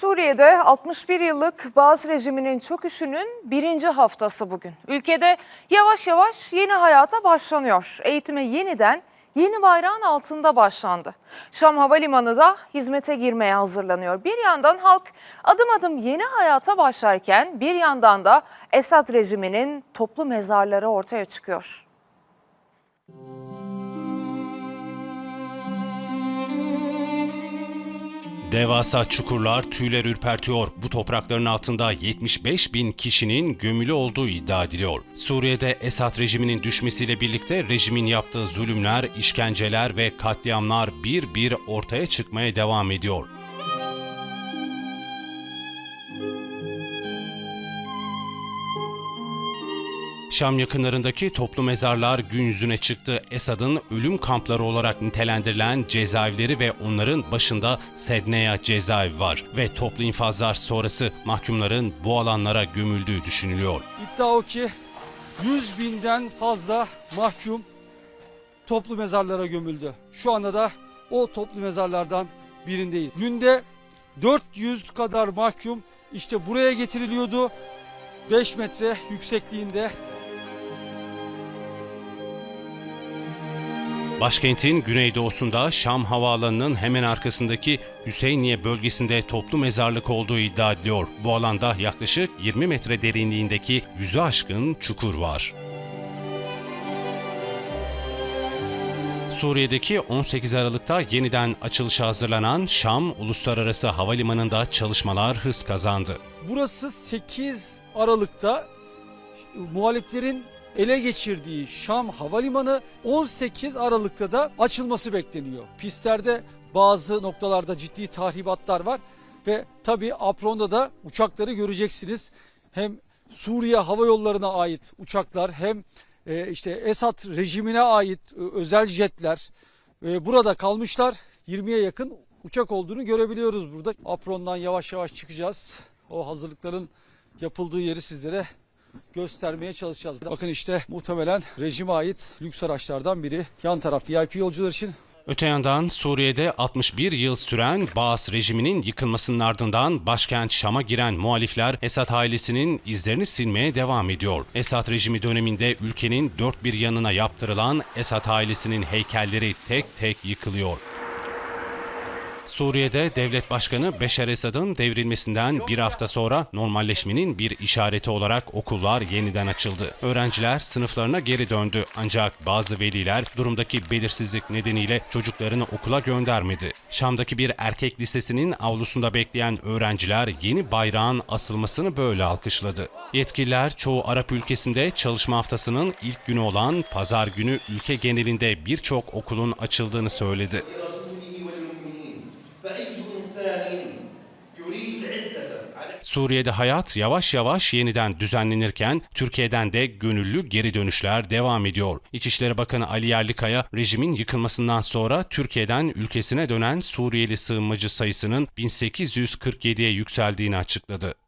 Suriye'de 61 yıllık Bağız rejiminin çöküşünün birinci haftası bugün. Ülkede yavaş yavaş yeni hayata başlanıyor. Eğitime yeniden yeni bayrağın altında başlandı. Şam Havalimanı da hizmete girmeye hazırlanıyor. Bir yandan halk adım adım yeni hayata başlarken bir yandan da Esad rejiminin toplu mezarları ortaya çıkıyor. Devasa çukurlar tüyler ürpertiyor. Bu toprakların altında 75 bin kişinin gömülü olduğu iddia ediliyor. Suriye'de Esad rejiminin düşmesiyle birlikte rejimin yaptığı zulümler, işkenceler ve katliamlar bir bir ortaya çıkmaya devam ediyor. Şam yakınlarındaki toplu mezarlar gün yüzüne çıktı. Esad'ın ölüm kampları olarak nitelendirilen cezaevleri ve onların başında Sedneya cezaevi var. Ve toplu infazlar sonrası mahkumların bu alanlara gömüldüğü düşünülüyor. İddia o ki 100 binden fazla mahkum toplu mezarlara gömüldü. Şu anda da o toplu mezarlardan birindeyiz. Günde 400 kadar mahkum işte buraya getiriliyordu. 5 metre yüksekliğinde Başkentin güneydoğusunda Şam havaalanının hemen arkasındaki Hüseyniye bölgesinde toplu mezarlık olduğu iddia ediliyor. Bu alanda yaklaşık 20 metre derinliğindeki yüzü aşkın çukur var. Suriye'deki 18 Aralık'ta yeniden açılışa hazırlanan Şam Uluslararası Havalimanı'nda çalışmalar hız kazandı. burası 8 Aralık'ta muhaliflerin ele geçirdiği Şam Havalimanı 18 Aralık'ta da açılması bekleniyor. Pistlerde bazı noktalarda ciddi tahribatlar var ve tabii apronda da uçakları göreceksiniz. Hem Suriye Hava Yolları'na ait uçaklar hem e, işte Esad rejimine ait e, özel jetler e, burada kalmışlar. 20'ye yakın uçak olduğunu görebiliyoruz burada. Aprondan yavaş yavaş çıkacağız. O hazırlıkların yapıldığı yeri sizlere göstermeye çalışacağız. Bakın işte muhtemelen rejime ait lüks araçlardan biri. Yan taraf VIP yolcular için Öte yandan Suriye'de 61 yıl süren Baas rejiminin yıkılmasının ardından başkent Şam'a giren muhalifler Esad ailesinin izlerini silmeye devam ediyor. Esad rejimi döneminde ülkenin dört bir yanına yaptırılan Esad ailesinin heykelleri tek tek yıkılıyor. Suriye'de devlet başkanı Beşar Esad'ın devrilmesinden bir hafta sonra normalleşmenin bir işareti olarak okullar yeniden açıldı. Öğrenciler sınıflarına geri döndü ancak bazı veliler durumdaki belirsizlik nedeniyle çocuklarını okula göndermedi. Şam'daki bir erkek lisesinin avlusunda bekleyen öğrenciler yeni bayrağın asılmasını böyle alkışladı. Yetkililer çoğu Arap ülkesinde çalışma haftasının ilk günü olan pazar günü ülke genelinde birçok okulun açıldığını söyledi. Suriye'de hayat yavaş yavaş yeniden düzenlenirken Türkiye'den de gönüllü geri dönüşler devam ediyor. İçişleri Bakanı Ali Yerlikaya rejimin yıkılmasından sonra Türkiye'den ülkesine dönen Suriyeli sığınmacı sayısının 1847'ye yükseldiğini açıkladı.